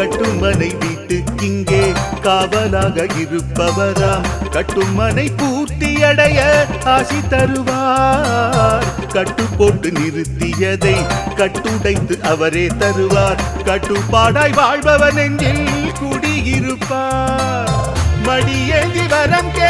கட்டுமனை வீட்டுக்கிங்கே காவலாக இருப்பவராம் கட்டுமனை பூர்த்தியடைய ஆசி தருவார். கட்டு போட்டு நிறுத்தியதை கட்டுடைத்து அவரே தருவார். கட்டுப்பாடாய் வாழ்பவன் நெஞ்சில் குடியிருப்பார். மடியேந்தி வரம் கே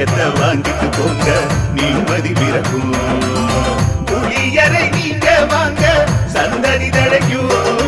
வையத்தை வாங்கிட்டு போங்க நிம்மதி பிறக்கும். புளியரை நீங்க வாங்க சந்தடி தழைக்கும்.